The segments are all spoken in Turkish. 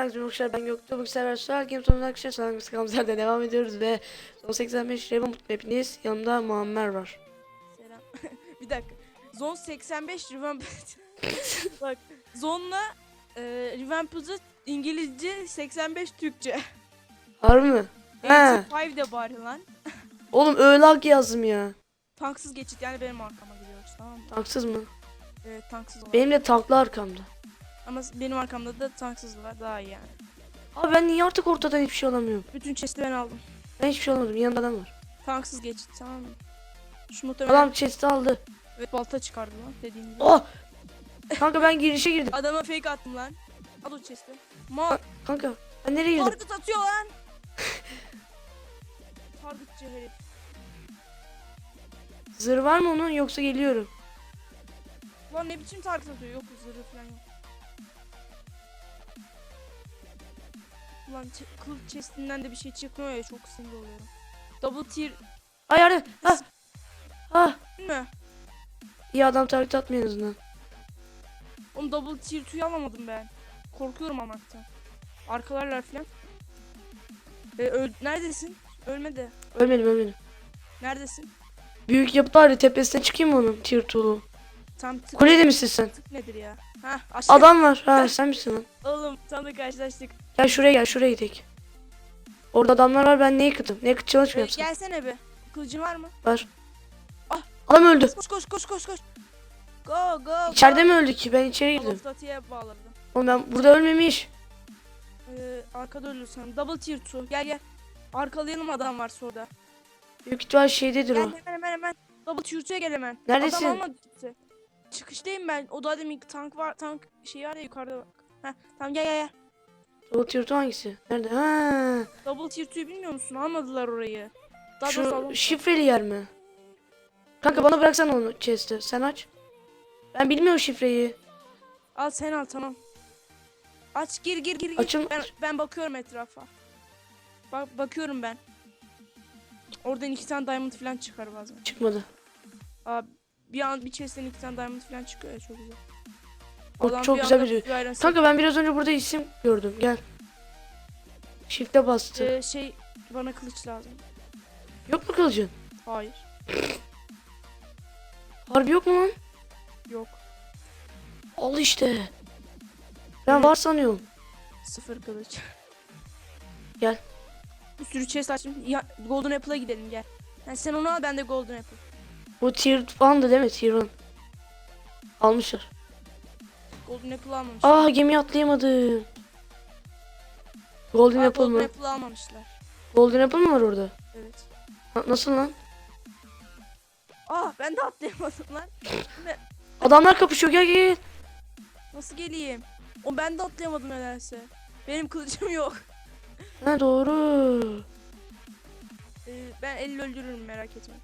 herkese arkadaşlar ben Göktuğ bu sefer Sual Game sonunda arkadaşlar Sağlık Gamzer'de devam ediyoruz ve son 85 Raven Mutlu hepiniz yanımda Muammer var. Selam. bir dakika. Zone 85 Revamped. Bak Zone'la e, Revamped'ı İngilizce 85 Türkçe. Harbi mi? He. 85 de bari lan. Oğlum öyle hak yazdım ya. Tanksız geçit yani benim arkama gidiyoruz tamam mı? Tanksız mı? Evet tanksız olan. Benim de tanklı arkamda. Ama benim arkamda da tanksız var daha iyi yani. Abi ben niye artık ortadan hiçbir şey alamıyorum? Bütün chest'i ben aldım. Ben hiçbir şey alamadım yanında adam var. Tanksız geçit tamam mı? Şu muhtemelen Adam chest'i aldı. evet, balta çıkardı lan dediğin gibi. Oh! Kanka ben girişe girdim. Adama fake attım lan. Al o chest'i. Ma Kanka ben nereye girdim? target atıyor lan. Targetçı herif. Zırh var mı onun yoksa geliyorum. Lan ne biçim target atıyor? Yok zırhı falan yok. Ulan kılıç chestinden de bir şey çıkmıyor ya çok sinir oluyorum. Double tier Ay yardım. Ha. Ha. değil mi? İyi adam target atmıyor en azından. Oğlum double tier 2'yu alamadım ben. Korkuyorum almaktan. Arkalarlar falan. E, öl- neredesin? Ölmedi. Ölmedim ölmedim. Neredesin? Büyük yapı var ya tepesine çıkayım mı onun tier tool'u? Tam tık, Kulede misin sen? tık nedir ya? Hah aşağı. Adam var. Ha sen misin lan? Oğlum tam da karşılaştık. Gel şuraya gel şuraya gidelim. Orada adamlar var ben naked'ım. Naked challenge mı E, yapsam? gelsene be. Kılıcın var mı? Var. Ah. Adam öldü. Koş koş koş koş koş. Go go. İçeride mi öldü ki? Ben içeri Call girdim. of Duty'ye bağladım. Oğlum ben burada ölmemiş. Ee, arkada ölürsen. Double tier 2. Gel gel. Arkalayalım adam varsa orada. Büyük ihtimal şeydedir Gel o. hemen hemen hemen. Double tier 2'ye gel hemen. Neredesin? Adam almadı kimse. Çıkıştayım ben. O da demin tank var. Tank şey var ya yukarıda bak. Heh, tamam gel gel gel. O tier two hangisi? Nerede? Ha. Double tier 2'yu bilmiyor musun? Almadılar orayı. Daha doğrusu Şu alamadılar. şifreli yer mi? Kanka bana bıraksana onu chest'e. Sen aç. Ben bilmiyorum şifreyi. Al sen al tamam. Aç gir gir gir. gir. Açın. Ben, ben bakıyorum etrafa. Bak bakıyorum ben. Oradan iki tane diamond falan çıkar bazen. Çıkmadı. Abi bir an bir chest'ten iki tane diamond falan çıkıyor ya çok güzel. O Adam çok bir güzel bir- Kanka ben biraz önce burada isim gördüm. Gel. Shift'e bastı. Ee, şey bana kılıç lazım. Yok mu kılıcın? Hayır. Harbi yok mu lan? Yok. Al işte. Ben Evet. var sanıyorum. Sıfır kılıç. Gel. Bir sürü chest açtım. Ya, Golden Apple'a gidelim gel. Yani sen onu al ben de Golden Apple. Bu tier falandı değil mi? Tier one. Almışlar. Golden Apple almamışlar. Aa gemiye atlayamadım. Golden Aa, Apple Golden mı? Apple almamışlar. Golden Apple mı var orada? Evet. Ha, nasıl lan? Aa ben de atlayamadım lan. Adamlar kapışıyor gel gel. Nasıl geleyim? O ben de atlayamadım nedense. Benim kılıcım yok. Ha doğru. Ee, ben elle öldürürüm merak etme.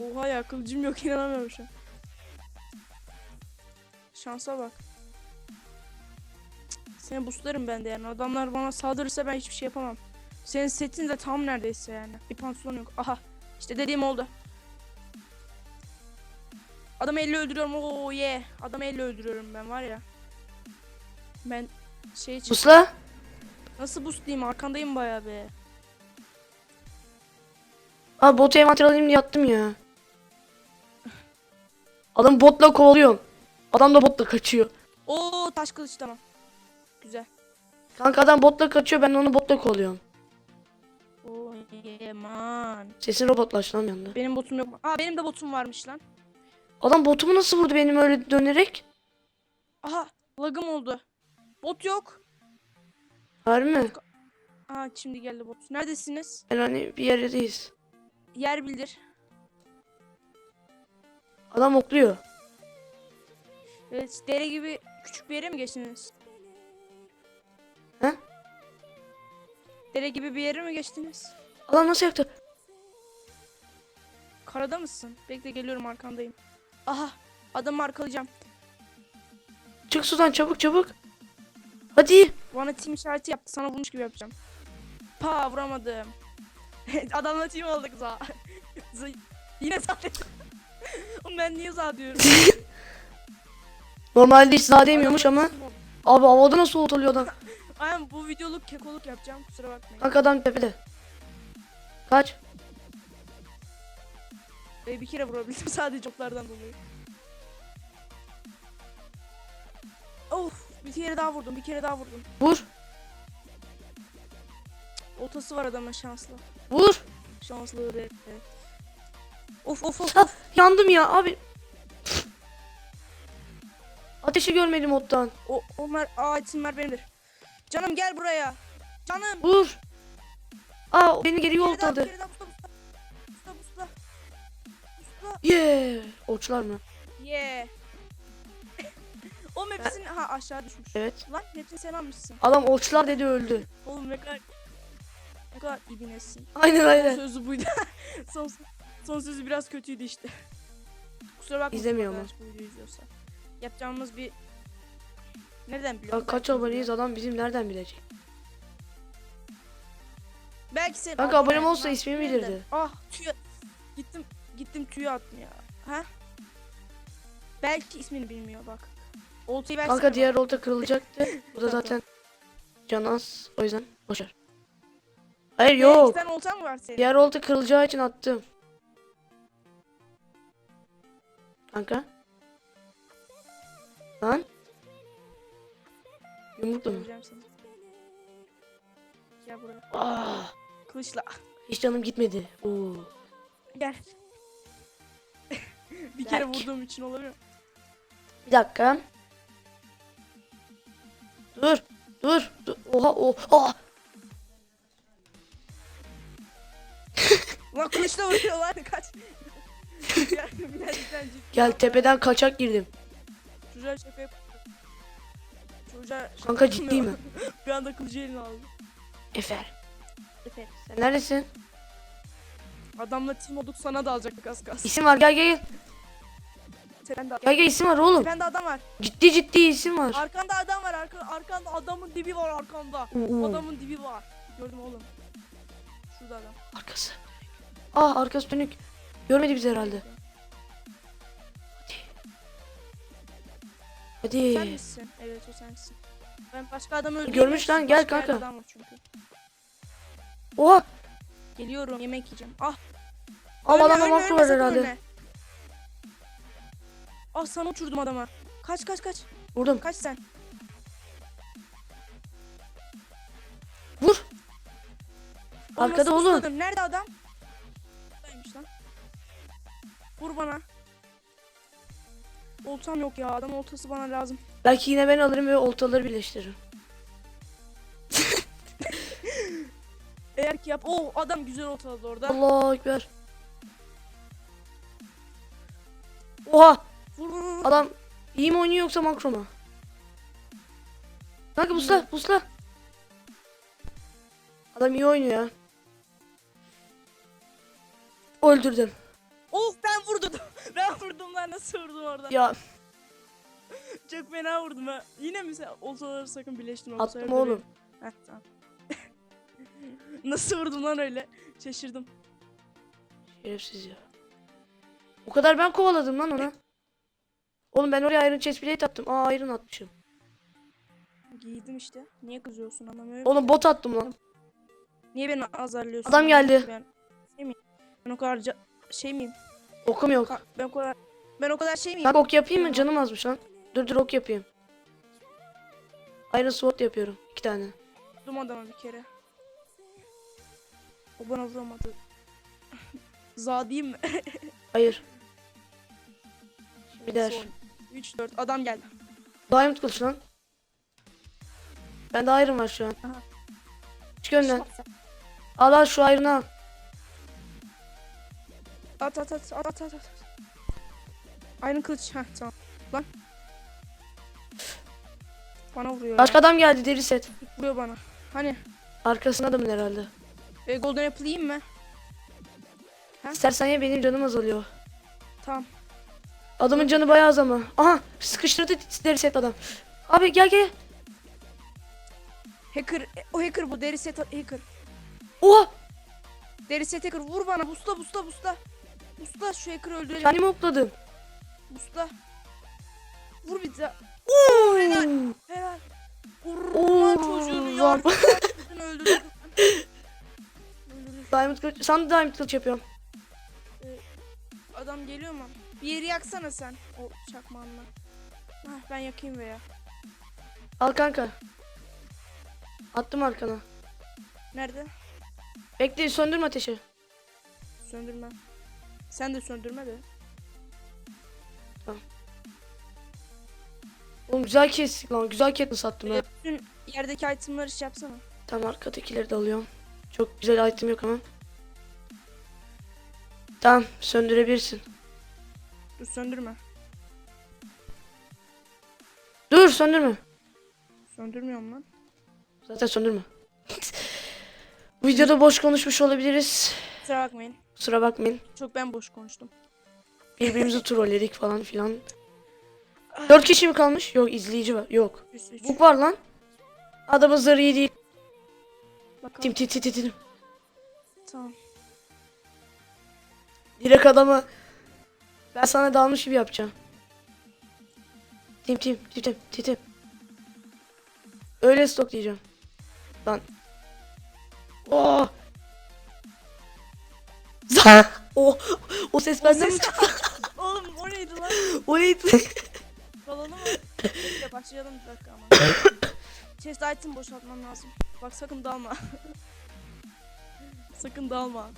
Oha ya kılıcım yok inanamıyorum şu an. Şansa bak. Seni buslarım ben de yani. Adamlar bana saldırırsa ben hiçbir şey yapamam. Senin setin de tam neredeyse yani. Bir pantolon yok. Aha. İşte dediğim oldu. Adamı elle öldürüyorum. Oo ye. Adamı elle öldürüyorum ben var ya. Ben şey çık- Pusla. Nasıl boostlayayım? Arkandayım bayağı be. Aa botu envanter alayım diye attım ya. Adam botla kovalıyorum. Adam da botla kaçıyor. Oo taş kılıç tamam. Güzel. Kanka adam botla kaçıyor ben onu botla kovalıyorum. Oo yeman. Sesin robotlaş lan anda. Benim botum yok. Aa benim de botum varmış lan. Adam botumu nasıl vurdu benim öyle dönerek? Aha lagım oldu. Bot yok. Harbi mi? Aa şimdi geldi bot. Neredesiniz? Hani bir yerdeyiz. Yer bildir. Adam okluyor. Evet dere gibi küçük bir yere mi geçtiniz? He? Dere gibi bir yere mi geçtiniz? Adam nasıl yaktı? Karada mısın? Bekle geliyorum arkandayım. Aha adamı arkalayacağım. Çık sudan çabuk çabuk. Hadi. Bana team işareti yaptı. Sana vurmuş gibi yapacağım. Pa vuramadım. Adamla team olduk za. Yine za dedim. Oğlum ben niye za diyorum? Normalde hiç daha değmiyormuş ama. Abi havada nasıl oltalıyor adam? Aynen bu videoluk kekoluk yapacağım kusura bakmayın. Bak adam tepede. Kaç. Ee, bir kere vurabildim sadece oklardan dolayı. Of bir kere daha vurdum bir kere daha vurdum. Vur. Oltası var adamın şanslı. Vur. Şanslı evet. Of of of. Ah, yandım ya abi. Ateşi görmedim ottan. O, onlar isimler benimdir. Canım gel buraya. Canım. Vur. Aa beni geri. Musta. Yeah. Oçlar mı? Yeah. Oğlum hepsini ha aşağı düşmüş. Evet. Lan hepsini sen almışsın. Adam oçlar dedi öldü. Oğlum ne kadar ne kadar ibinesin. Aynen aynen. sözü buydu. son, son sözü biraz kötüydü işte. Kusura bakma. İzlemiyor mu? Yapacağımız bir Nereden biliyorsun? Kaç aboneyiz adam bizim nereden bilecek? Belki sen Kanka abone abonem olsa ismimi bilirdi. Ah tüy. Gittim gittim tüy attım ya. Ha? Belki ismini bilmiyor bak. Oltayı versene Kanka diğer olta kırılacaktı. Bu da zaten can az. O yüzden boşver. Hayır Ee, iki yok. tane oltan mı var senin? Diğer olta kırılacağı için attım. Kanka. Lan. Yumrukla mı? Göreceğim seni. Gel buraya. Ah, Kılıçla. hiç canım gitmedi. Oo. Gel. bir kere Belki. vurduğum için olabilir. Bir dakika. Dur. Dur. dur. Oha oha. Lan kılıçla vuruyor lan kaç. Gel tepeden kaçak girdim. Çocuğa şaka yap. Çocuğa şaka Kanka ciddi mi? bir anda kılıcı eline aldı. Efer. Efe. Sen neredesin? Adamla team olduk sana da alacaktık az kalsın. İsim var gel gel gel. Tepende, Gel gel isim var oğlum. tepende adam var. Ciddi ciddi isim var. Arkanda adam var. Arka, arkanda adamın dibi var arkanda. Oo, Adamın dibi var. Gördüm oğlum. Şurada adam. Arkası. Ah arkası dönük. Görmedi bizi herhalde. Hadi. Sen misin? Evet o sensin. Ben başka adamı öldürdüm. Görmüş lan, gel Başka kanka. Adam var çünkü. Oha. Geliyorum yemek yiyeceğim. Ah. Ama ölme, adamda makro var herhalde. ölme. Ah sana uçurdum adama. Kaç kaç kaç. Vurdum. Kaç sen. Vur. Arkada oğlum. Nerede adam? Vur bana. Oltam yok ya. Adam oltası bana lazım. Belki yine ben alırım ve oltaları birleştiririm. Eğer ki yap. Oh adam güzel oltaladı orada. Allah ekber. Oha. Vur vur vur. Adam iyi mi oynuyor yoksa makro mu? Kanka busla busla. Adam iyi oynuyor ya. Öldürdüm. Vurdum lan nasıl vurdum orada. Ya Çok fena vurdum ha. Yine mi sen oltaları sakın birleştirme. attım sefer oğlum. döverim. Heh tamam. nasıl vurdum lan öyle? Şaşırdım. Şerefsiz ya. O kadar ben kovaladım lan onu. Oğlum ben oraya Iron Chest Plate attım. Aa Iron atmışım. Giydim işte. Niye kızıyorsun anlamıyorum. Oğlum bot attım lan. Niye beni azarlıyorsun? Adam geldi. Ben şey miyim? Ben o kadar ca- şey miyim? Okum yok. Ka- Ben o kadar ben o kadar şey miyim? Kanka ok yapayım mı? Canım azmış lan. Dur dur ok yapayım. Iron Sword yapıyorum. iki tane. Vurdum adama bir kere. O bana vuramadı. Za diyeyim mi? Hayır. Bir der. 3 4 adam geldi. Diamond kılıç lan. Bende Iron var şu an. Aha. Çık önden. Al al şu Iron'ı al. At at at at at at. at. Aynı kılıç. Heh tamam. Lan. Bana vuruyor Başka adam geldi deri set. Vuruyor bana. Hani Arkasına adamın herhalde. e, golden apple yiyeyim mi? İstersen ye benim canım azalıyor. Tamam. Adamın canı bayağı az ama. Aha sıkıştırdı deri set adam. Abi gel gel. Hacker. e, O hacker bu. Deri set hacker. Oha Deri set hacker. Vur bana. Busla busla busla. Busla şu hacker'ı öldüreceğim. kendimi hopladım. Busla. Vur bir daha. Helal. Helal. Vurma çocuğunu ya. Zam- Öldürdün. Diamond kılıç. Sana da diamond kılıç yapıyorum. Adam geliyor mu? Bir yeri yaksana sen o çakmağınla. Hah ben yakayım veya. Al kanka. Attım arkana. Nerede? Bekle söndürme ateşi. Söndürme. Sen de söndürme de. Oğlum güzel kestik lan. Güzel ketini sattım ha. Bütün yerdeki itemları şey yapsana. Tamam arkadakileri de alıyorum. Çok güzel item yok ama. Tamam söndürebilirsin. Dur söndürme. Dur söndürme. Söndürmüyorum lan. Zaten söndürme. Videoda boş konuşmuş olabiliriz. Kusura bakmayın. Kusura bakmayın. Çok ben boş konuştum. Birbirimizi trolledik falan filan. Dört kişi mi kalmış? Yok izleyici var. Yok. Buk var lan. Adamın zarı iyi değil. Tim tim tim tim tim. Tamam. Direkt adamı ben sana dalmış gibi yapacağım. Tim tim tim tim tim tim. Öyle stok diyeceğim. Lan. Oh. Za- o o ses benden mi çıktı? Oğlum o neydi lan? O neydi? Balonu mu? Bekle başlayalım bir dakika ama. Chest item boşaltmam lazım. Bak sakın dalma. sakın dalma.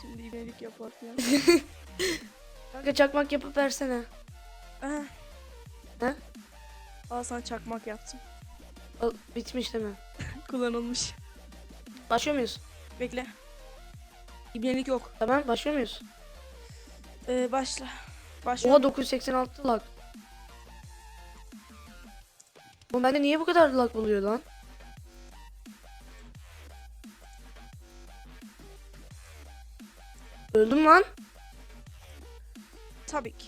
Şimdi iyilik yapar ya. Kanka çakmak yapıp versene. Eh. He? Al sana çakmak yaptım. Al, bitmiş değil mi? Kullanılmış. Başlıyor muyuz? Bekle. İbnelik yok. Tamam başlıyor muyuz? Ee, başla. Başla. Oha 986 lag. Bu bende niye bu kadar lag oluyor lan? Öldüm lan. Tabii ki.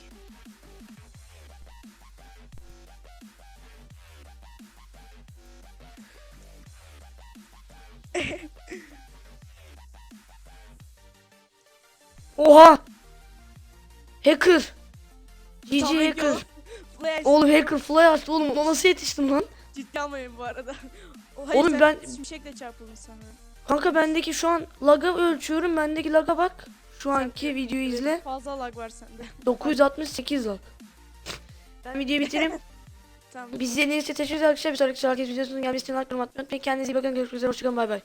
Oha! Hacker! GG ki hacker. Flash. Oğlum hacker fly açtı oğlum ona nasıl yetiştim lan? Ciddi almayın bu arada. O Oğlum sen ben- Şimşekle çarpılmış sanırım. Kanka bendeki şu an laga ölçüyorum bendeki laga bak. Şu anki videoyu izle. Fazla lag var sende. 968 lag. Ben videoyu bitireyim. Tamam. Biz izlediğiniz için teşekkür ederiz arkadaşlar. Bir sonraki şarkı videosunun gelmesini like, yorum atmayı unutmayın. Kendinize iyi bakın. Görüşmek üzere. Hoşçakalın. Bay bay.